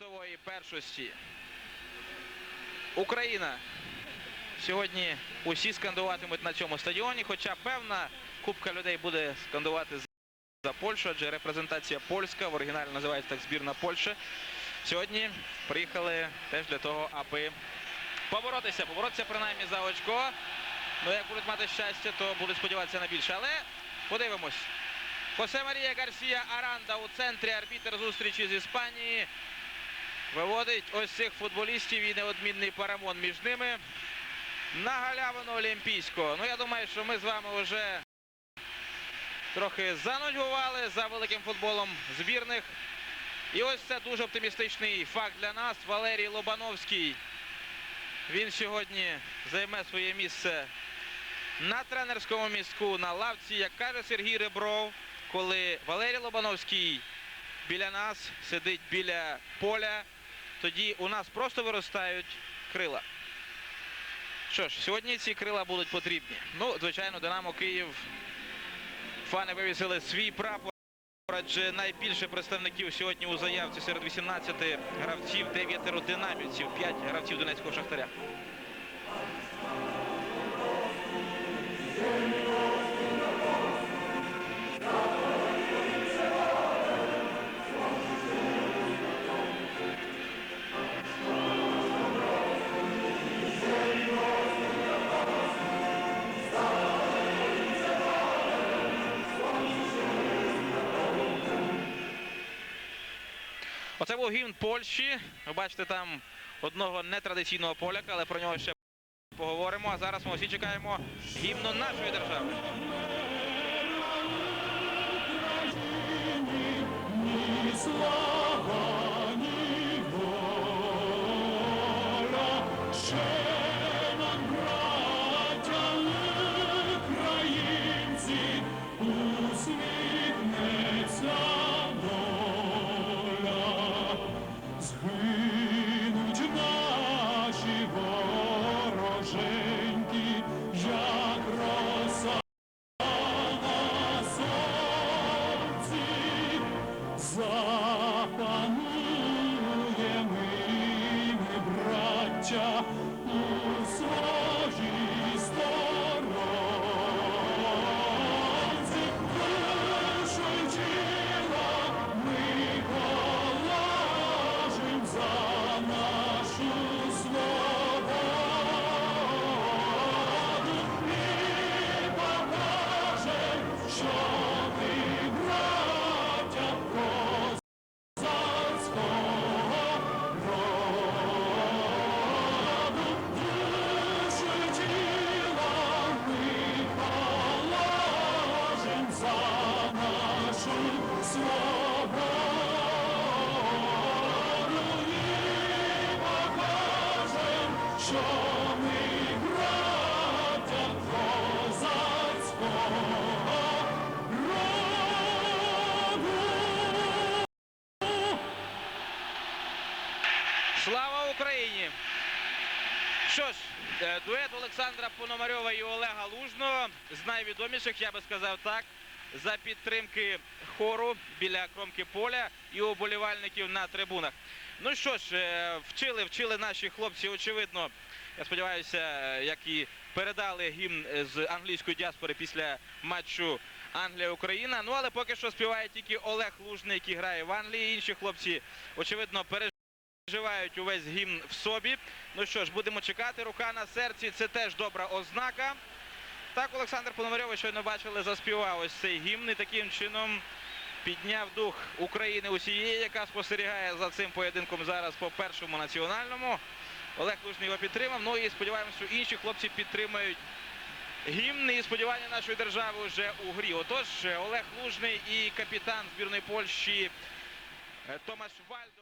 світової першості. Україна. Сьогодні усі скандуватимуть на цьому стадіоні, хоча певна купка людей буде скандувати за Польщу, адже репрезентація польська, в оригіналі називається так збірна Польщі. Сьогодні приїхали теж для того, аби поборотися, поборотися принаймні за очко. Ну, як будуть мати щастя, то будуть сподіватися на більше. Але подивимось. Хосе Марія Гарсія Аранда у центрі арбітер зустрічі з Іспанії. Виводить ось цих футболістів і неодмінний парамон між ними на галявину Олімпійського. Ну, я думаю, що ми з вами вже трохи занудьгували за великим футболом збірних. І ось це дуже оптимістичний факт для нас. Валерій Лобановський. Він сьогодні займе своє місце на тренерському містку на лавці, як каже Сергій Ребров, коли Валерій Лобановський біля нас сидить біля поля, тоді у нас просто виростають крила. Що ж, сьогодні ці крила будуть потрібні. Ну, звичайно, Динамо Київ. Фани вивісили свій прапор. Адже найбільше представників сьогодні у заявці серед 18 гравців, 9 динамівців, 5 гравців Донецького Шахтаря. Оце був гімн Польщі. Ви бачите там одного нетрадиційного поляка, але про нього ще поговоримо. А зараз ми усі чекаємо гімну нашої держави. Слава, ні воля, życia i. Слава Україні! Що ж, е, дует Олександра Пономарьова і Олега Лужного з найвідоміших, я би сказав так, за підтримки хору біля кромки поля і уболівальників на трибунах. Ну що ж, е, вчили, вчили наші хлопці, очевидно, я сподіваюся, е, як і передали гімн е, з англійської діаспори після матчу Англія-Україна. Ну але поки що співає тільки Олег Лужний, який грає в Англії. Інші хлопці, очевидно, переживають переживають увесь гімн в собі. Ну що ж, будемо чекати. Рука на серці це теж добра ознака. Так, Олександр Пономарьов, щойно бачили, заспівав ось цей гімн і таким чином підняв дух України усієї, яка спостерігає за цим поєдинком зараз по першому національному. Олег Лужний його підтримав. Ну і сподіваємося, що інші хлопці підтримають гімн і сподівання нашої держави вже у грі. Отож, Олег Лужний і капітан збірної Польщі е, Томаш Вальдо.